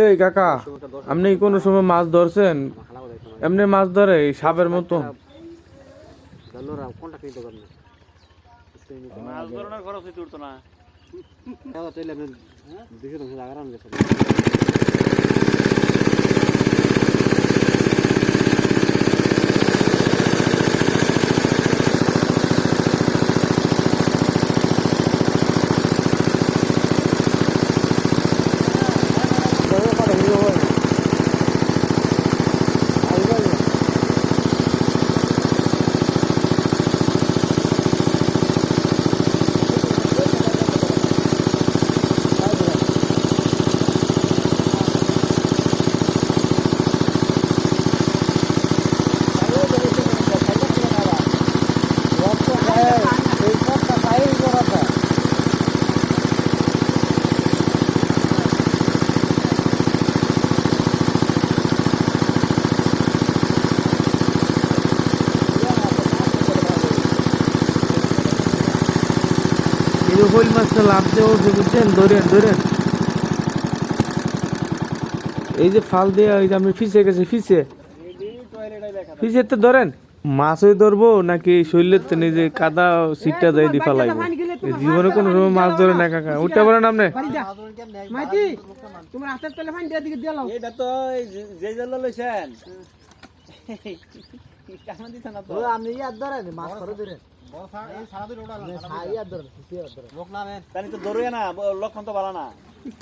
এই কাকা আপনি কোনো সময় মাছ ধরছেন? এমনি মাছ ধরে এই সাপের মতো জানো কোনটা কিনতে মাছ ধরনের খরচ উঠতো না। হইল মাছটা লাভ দিয়ে বুঝছেন ধরেন ধরেন। এই যে ফাল দিয়ে ওই যে আমি ফিসে গেছে ফিসে। ফিসে তো ধরেন। মাছই ধরবো নাকি শরীরের তো নিজে কাদা সিটটা দেয় দি ফালাইবো? এই জীবনে কোনো সময় মাছ ধরে না কাকা উঠতে পারেন আপনি? মাইতি তোমার হাতের তলে ফাইন দিয়ে দিকে দিয়ে লাও। এটা তো যে- জল লইছেন? আপনি ইয়াদ ধরেন মাছ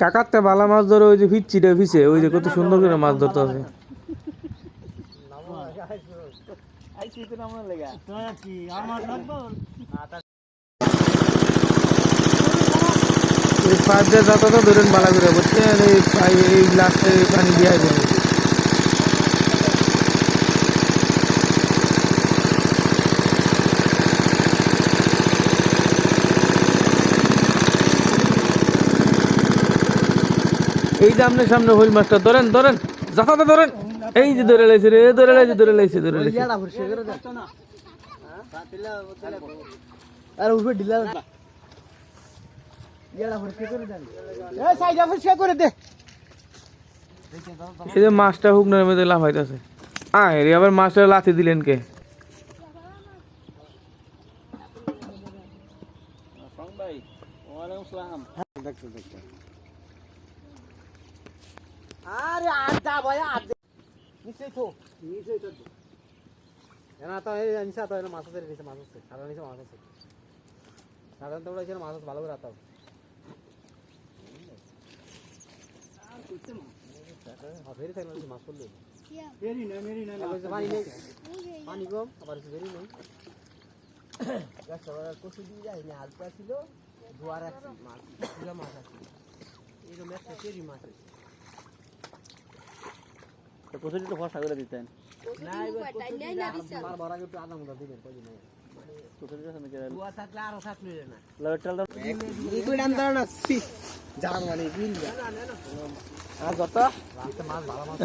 কাকাতে বালা মাছ ধরে ওই যে ওই যে কত সুন্দর করে মাছ ধরতে আছে পাঁচ দিয়ে যাতা ধরেন বালা করে বুঝছেন? এই পানি দিয়ে যাবে এই যে আপনার সামনে হইল মাছটা ধরেন ধরেন যাতাতে ধরেন। এই যে ধরে লাইছে রে ধরে লাইছে ধরে লাইছে ধরে লাইছে। আরে উঠবে ঢিলা ইয়াড়া ভরসে করে দেন এই সাইডা ভরসে করে দে। এই যে মাছটা হুকনার মধ্যে লাফাইতেছে। আয় রে আবার মাছটা লাথি দিলেন কে? ভাই ওয়ালাইকুম সালাম। আরে আড্ডা ভাই আড্ডা। নিচে তো। নিচেই তো। এনা তো এই নিচে তো মাছ আছে নিচে মাছ আছে। সারা নিচে মাছ আছে। সাধারণত ওরা এখানে মাছ ভালো করে থাকলে মাছ পড়লে। আবার হচ্ছে পানি নেই। পানি কম আবার হচ্ছে ফেরি নেই। কচু দিয়ে যায় না হালকা ছিল। দুয়ার আছে মাছ মাছ আছে। এরকম একটা চেরি মাছ আছে। প্রচুর তো ফসা করে দিতেন। মানে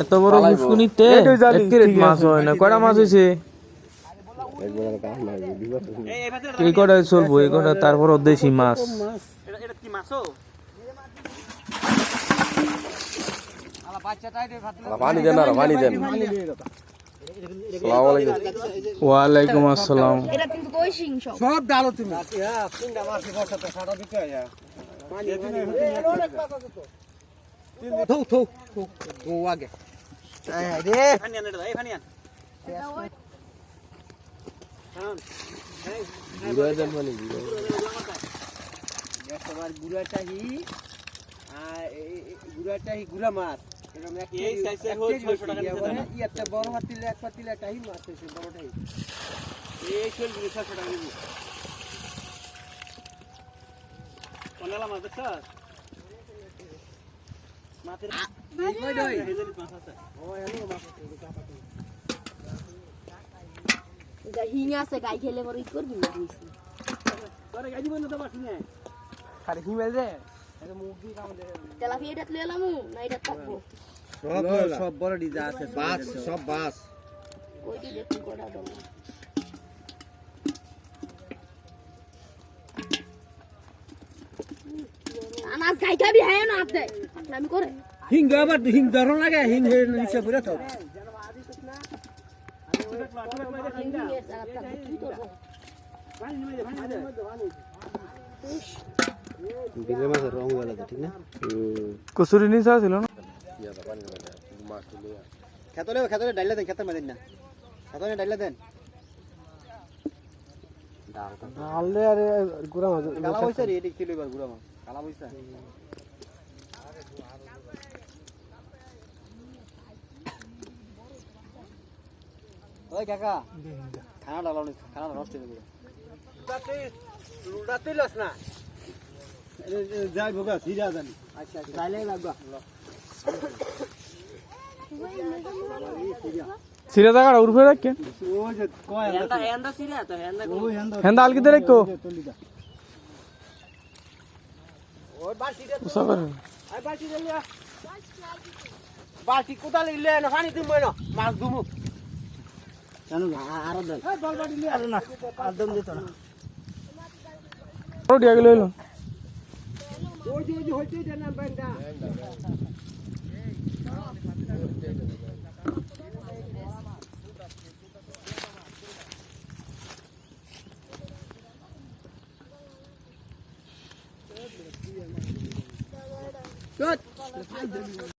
এত বড় মুসকুনিতে মাছ হয় না। কয়টা মাছ হয়েছে? এই এই ভাতে এই কটা চলবো এই কটা তারপর দেশি মাছ। এটা কি মাছও? পানি দেন আর পানি দেন। ওয়ালাইকুম আসসালাম। সব। ডালো তুমি। থৌ থৌ আগে। গুড়াটা হি আর গুড়াটা হি গুড়া মাছ। এই এর হল 600 টাকা নিচে না। একটা বড় হাত দিলে এক পাতিলে একটা মাছ হয়েছে বড়টাই। এই শোল 600 টাকা দিবি কোনালা মাছ দেখছ? মাছের এই কই দই? মাছ আছে। এটা হিং আছে গাই খেলে পরে ই করবি না কইছি গাই দিব না তো বাকি না খালি হিমেল রে। এটা মুখ দিয়ে কাম দে তেলাপিয়া তুলে এলাম না এটা থাকব সব বড় খাবি হ্যাঁ না আপনি আমি হিং আবার হিং হিং হয়ে নিচে বিলের মাছের রং ঠিক না কচুরি নিচা ছিল না? খেতলে খেতলে ডাইলে দেন খেতের মেদেন না। খেতলে ডাইলে দেন। আললে আরে গুড়া মাছ কালা পয়সা রে এদিক ছিল এবার গুড়া মাছ কালা পয়সা। ওই কাকা খানা ডালাও খানা নষ্ট হয়ে যাবে। লুডা তুই লস না। যাই ভোগা সিরা জানি। আচ্ছা তাইলে লাগবা সিরা জায়গাটা উর্ফে রাখে কয় এন্ডা এন্ডা সিরা তো এন্ডা ওই হ্যান্ডা হেন্দা রাখো। বালতি দে লিয়া। বালতি কোদাল ইলে না পানি দিম না মাছ দুমু। জানো আর দেন লিয়া না। একদম দিত না। ওটিয়া গেল হইল ওই যে ওই যে হইতে দেন না বেন্দা Good.